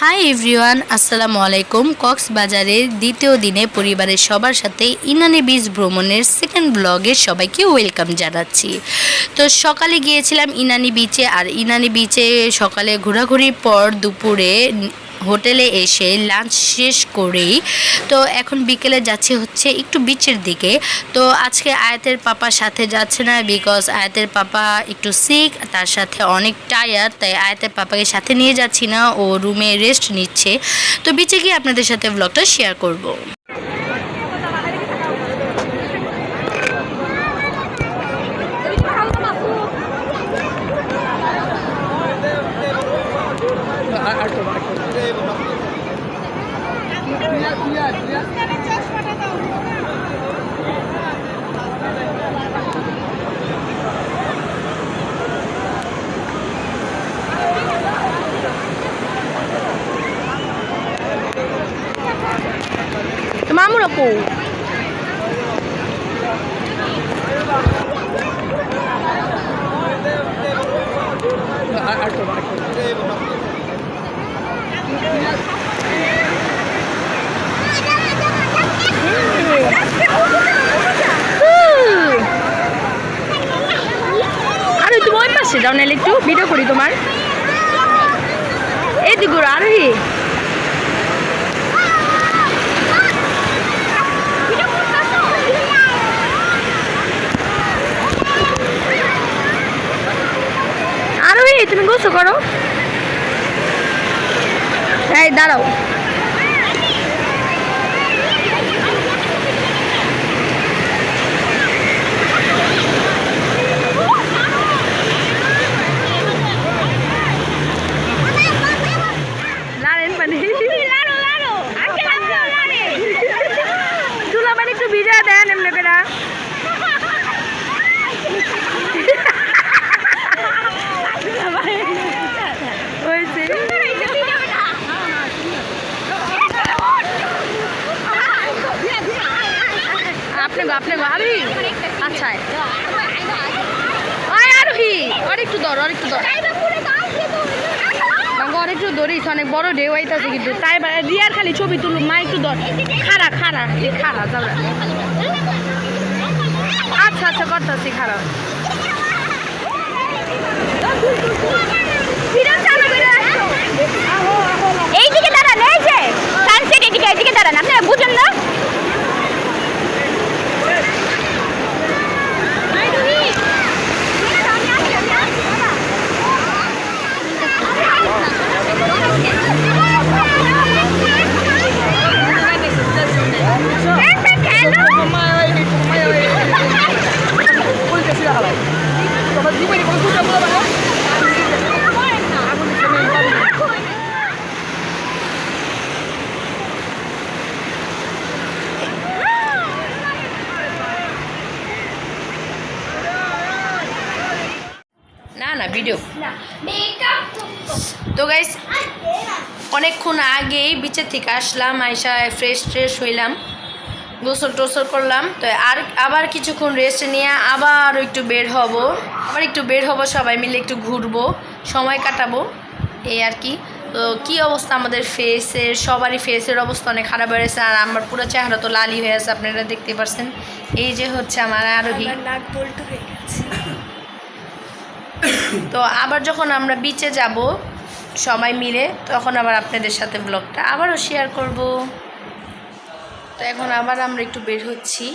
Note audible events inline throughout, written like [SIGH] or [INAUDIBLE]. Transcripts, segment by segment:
Hi everyone আসসালামু আলাইকুম কক্সবাজারের দ্বিতীয় দিনে পরিবারের সবার সাথে ইনানি বিচ ভ্রমণের সেকেন্ড ব্লগে সবাইকে ওয়েলকাম জানাচ্ছি। তো সকালে গিয়েছিলাম ইনানি বিচে আর ইনানি বিচে সকালে ঘোরাঘুরির পর দুপুরে হোটেলে এসে লাঞ্চ শেষ করেই তো এখন বিকেলে যাচ্ছি হচ্ছে একটু বিচের দিকে। তো আজকে আয়াতের পাপার সাথে যাচ্ছে না বিকজ আয়াতের পাপা একটু সিক তার সাথে অনেক টায়ার তাই আয়াতের পাপাকে সাথে নিয়ে যাচ্ছি না, ও রুমে রেস্ট নিচ্ছে। তো বিচে গিয়ে আপনাদের সাথে ব্লগটা শেয়ার করব তো মামুর আপু আর তুমি ওই পাশে যাও নাহলে একটু ভিডিও করি তোমার। এদিকে আরোহী। তুমি করো। এই দাঁড়াও। আপনি আরোহী? আচ্ছা আয়। আরোহী, আর একটু ধর, আর একটু ধর। আর একটু ধরিস, অনেক বড় ঢেউ আইতাছে কিন্তু। তাই রিয়ার খালি ছবি তুলুন মা একটু ধর। খারা খারা খারা যাবে আচ্ছা আচ্ছা করতেছি খারাপ এইদিকে দাঁড়ান এই যে সানসেট এদিকে এদিকে দাঁড়ান আপনারা বুঝেন না না না ভিডিও তো গাইস অনেকক্ষণ আগেই বিচের থেকে আসলাম আইসা ফ্রেশ ট্রেশ হইলাম। গোসল টোসল করলাম তো আর আবার কিছুক্ষণ রেস্ট নিয়ে আবার একটু বের হব। আবার একটু বের হব সবাই মিলে একটু ঘুরবো সময় কাটাবো এই আর কি। তো কী অবস্থা আমাদের ফেসের সবারই ফেসের অবস্থা অনেক খারাপ হয়ে গেছে আর আমার পুরো চেহারা তো লালই হয়ে আছে আপনারা দেখতে পাচ্ছেন এই যে হচ্ছে আমার আরোহী। তো আবার যখন আমরা বিচে যাব সবাই মিলে তখন আবার আপনাদের সাথে ব্লগটা আবারও শেয়ার করব। তো এখন আবার আমরা একটু বের হচ্ছি।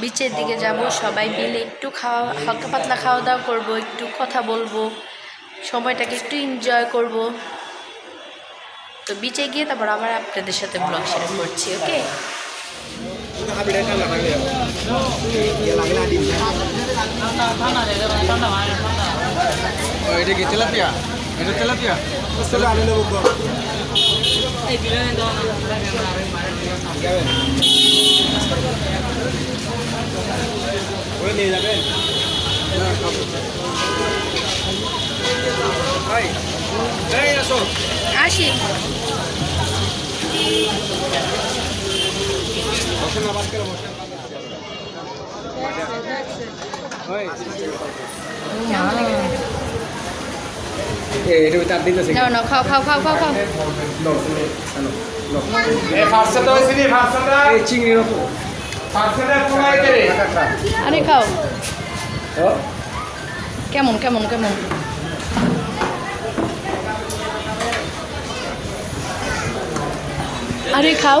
বিচের দিকে যাব, সবাই মিলে একটু খাওয়া, হালকা পাতলা খাওয়া দাওয়া করব, একটু কথা বলব, সময়টাকে একটু এনজয় করব। তো বিচে গিয়ে তারপর আবার আপনাদের সাথে ব্লগ শেয়ার করছি ওকে এটা কি তেলাপিয়া? এটা তেলাপিয়া? আমি নেব ওই নিয়ে যাবেন করে বসেন ওই এটা তার দিতেছে নাও নাও খাও খাও খাও খাও খাও এ ফার্স্টে তো হয়েছিলি ফার্স্টে এই চিংড়ির মতো ফার্স্টে তোমার কে রে আরে খাও কেমন কেমন কেমন আরে খাও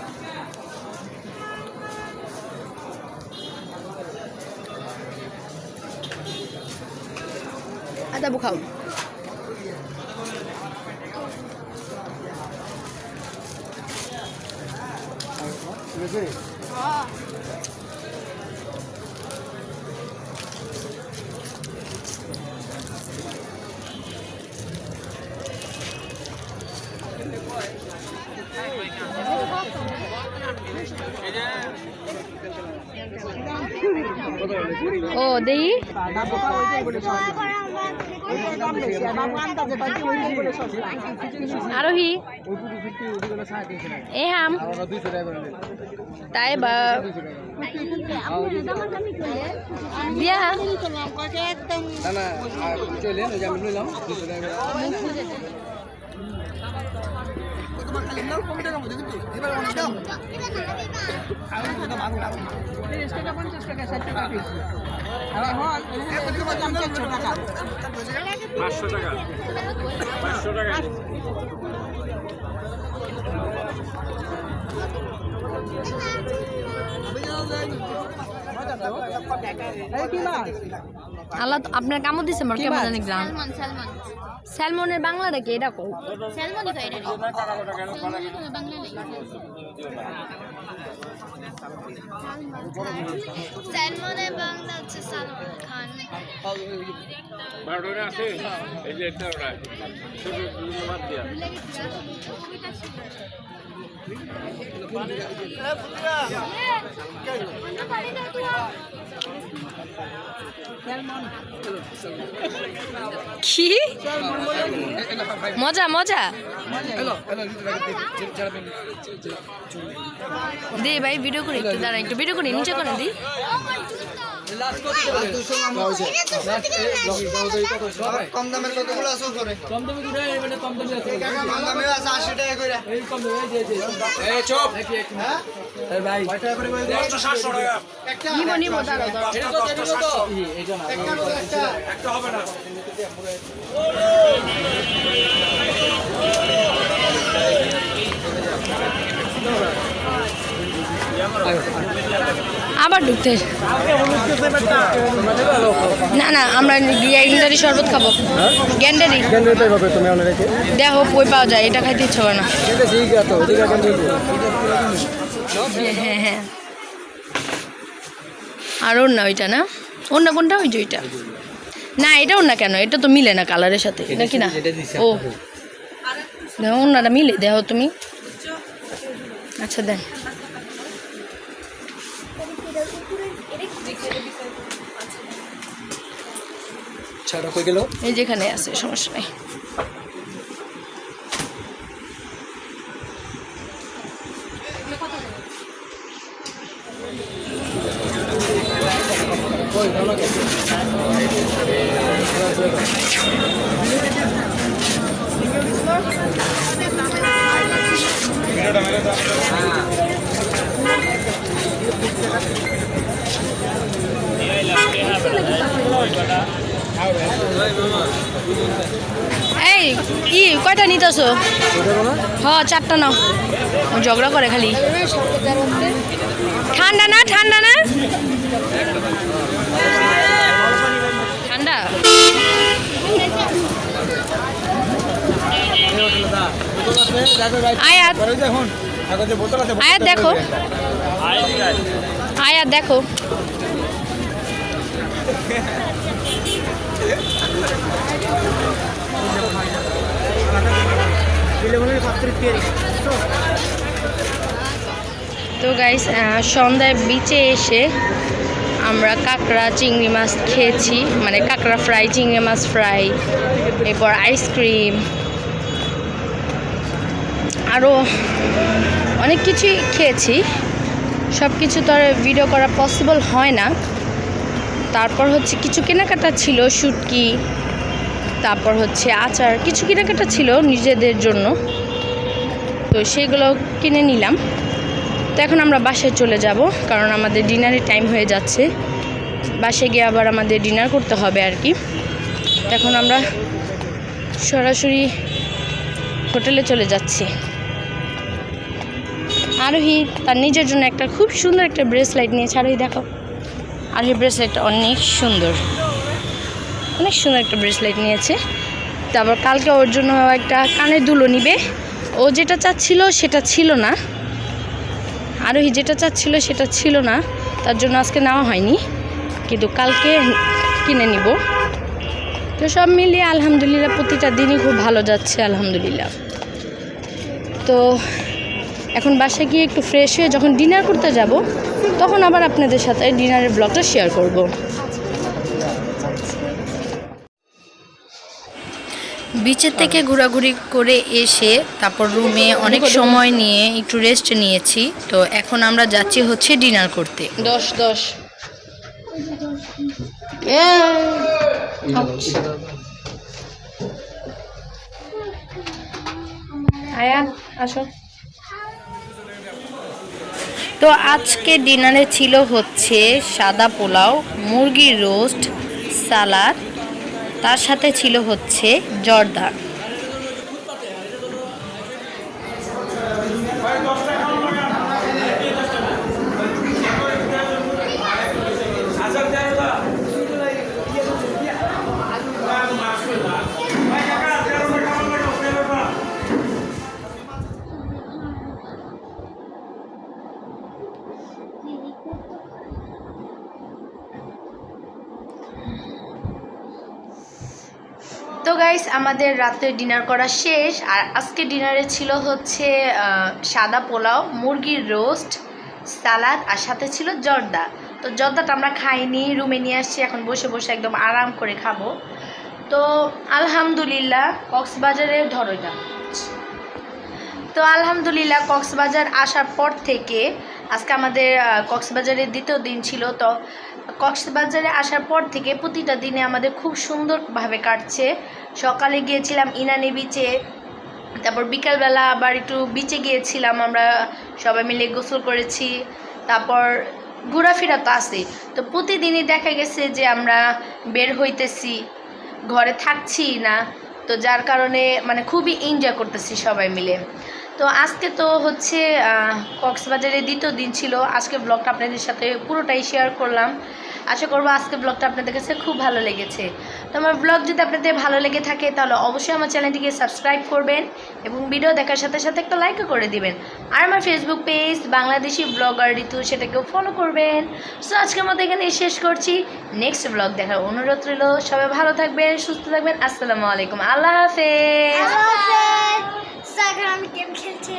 আদা খাও। ও দেই আরোহী। এ হাম। তাই বা বিয়া না না চলেন ওই যে আমি নিলাম দুশো টাকা পাঁচশো টাকা পাঁচশো টাকা আল্লাহ আপনার কামড় দিছে আমার কেমন জানি গ্রাম সালমান সালমান। স্যালমনের বাংলাটা কি? এটা তো এটা বাংলা হচ্ছে সালমান খান। বারোটা আছে? এই যে একটা ওটা শুধু বাদ দিয়া কি? মজা মজা। দে ভাই ভিডিও করে, একটু দাঁড়া, একটু ভিডিও করে, নিচে করে, দি। কম দামের কতগুলো আছে উপরে? কম দামে দুটো মানে কম দামে আছে কম দামে আছে আশি টাকা করে। এই কম দামে এই যে এই যে এই এই ভাই। দশটা সাতশো টাকা। একটা নিব নিব দাঁড়াও দাঁড়াও। এটা তো এটা তো। এটা না একটা একটা। একটা হবে না। আবার ঢুকতে। না না, আমরা গ্যান্ডারি শরবত খাব। গ্যান্ডারি। দেখো কই পাওয়া যায়, এটা খাইতে ইচ্ছে করে না। হ্যাঁ হ্যাঁ আর ওর না ওইটা না? ওর না কোনটা? ওই যে ওইটা। না, এটা ওর না কেন? এটা তো মিলে না কালারের সাথে, এটা কি না? ও। দেখো ওনাটা মিলে দেখো তুমি। আচ্ছা দেন। ছাড়া হয়ে গেল? এই যেখানে আছে সমস্যা নেই। নিতেছো হ্যাঁ চারটা নাও। ঝগড়া করে খালি। ঠান্ডা না ঠান্ডা না? ঠান্ডা? আয়াত। আয়াত দেখো। আয়াত দেখো। [LAUGHS] তো গাইস সন্ধ্যায় বিচে এসে আমরা কাঁকড়া চিংড়ি মাছ খেয়েছি। মানে কাঁকড়া ফ্রাই চিংড়ি মাছ ফ্রাই এরপর আইসক্রিম আরও অনেক কিছুই খেয়েছি। সব কিছু তো আর ভিডিও করা পসিবল হয় না। তারপর হচ্ছে কিছু কেনাকাটা ছিল, শুটকি তারপর হচ্ছে আচার, কিছু কেনাকাটা ছিল নিজেদের জন্য। তো সেগুলো কিনে নিলাম। তো এখন আমরা বাসায় চলে যাব, কারণ আমাদের ডিনারের টাইম হয়ে যাচ্ছে। বাসে গিয়ে আবার আমাদের ডিনার করতে হবে আর কি। এখন আমরা সরাসরি হোটেলে চলে যাচ্ছি। আরোহী তার নিজের জন্য একটা খুব সুন্দর একটা ব্রেসলাইট নিয়েছে। আরোহী, দেখো। আরোহী ব্রেসলাইটটা অনেক সুন্দর। অনেক সুন্দর একটা ব্রেসলাইট নিয়েছে। তারপর কালকে ওর জন্য একটা কানের দুলো নিবে। ও যেটা চাচ্ছিল সেটা ছিল না। আরোহী যেটা চাচ্ছিল সেটা ছিল না। তার জন্য আজকে নেওয়া হয়নি। কিন্তু কালকে কিনে নিব। তো সব মিলিয়ে আলহামদুলিল্লাহ প্রতিটা দিনই খুব ভালো যাচ্ছে, আলহামদুলিল্লাহ। তো এখন বাসায় গিয়ে একটু ফ্রেশ হয়ে যখন ডিনার করতে যাব, তখন আবার আপনাদের সাথে ডিনারের ব্লগটা শেয়ার করব। বিচের থেকে ঘোরাঘুরি করে এসে তারপর রুমে অনেক সময় নিয়ে একটু রেস্ট নিয়েছি। তো এখন আমরা যাচ্ছি হচ্ছে ডিনার করতে। দশ দশ। আসো। তো আজকে ডিনারে ছিল হচ্ছে সাদা পোলাও মুরগির রোস্ট সালাদ তার সাথে ছিল হচ্ছে জর্দা তো গাইস আমাদের রাতে ডিনার করা শেষ। আর আজকে ডিনারে ছিল হচ্ছে সাদা পোলাও, মুরগির রোস্ট সালাদ আর সাথে ছিল জর্দা। তো জর্দাটা আমরা খাইনি রুমে নিয়ে আসছি, এখন বসে বসে একদম আরাম করে খাব। তো আলহামদুলিল্লাহ, কক্সবাজারে, ধরো এটা। তো আলহামদুলিল্লাহ, কক্সবাজার আসার পর থেকে আজকে আমাদের কক্সবাজারের দ্বিতীয় দিন ছিল, তো কক্সবাজারে আসার পর থেকে প্রতিটা দিনে আমাদের খুব সুন্দরভাবে কাটছে। সকালে গিয়েছিলাম ইনানি বিচে তারপর বিকালবেলা আবার একটু বিচে গিয়েছিলাম আমরা, সবাই মিলে গোসল করেছি, তারপর ঘোরাফেরা তো আছে। তো প্রতিদিনই দেখা গেছে যে আমরা বের হইতেছি, ঘরে থাকছি না, তো যার কারণে মানে খুবই এনজয় করতেছি সবাই মিলে। তো আজকে তো হচ্ছে আহ, কক্সবাজারের দ্বিতীয় দিন ছিল। আজকে ব্লগটা আপনাদের সাথে পুরোটাই শেয়ার করলাম। আশা করব আজকে ব্লগটা আপনাদের কাছে খুব ভালো লেগেছে। তো আমার ব্লগ যদি আপনাদের ভালো লেগে থাকে তাহলে অবশ্যই আমার চ্যানেলটিকে সাবস্ক্রাইব করবেন এবং ভিডিও দেখার সাথে সাথে একটা লাইকও করে দিবেন। আর আমার Facebook page Bangladeshi blogger Ritu সেটাকেও ফলো করবেন। সো আজকের মতো এখানে শেষ করছি। নেক্সট ব্লগ দেখার অনুরোধ রইল। সবাই ভালো থাকবেন সুস্থ থাকবেন। আসসালামু আলাইকুম। আল্লাহ হাফেজ। সাগর আমি গেম খেলছি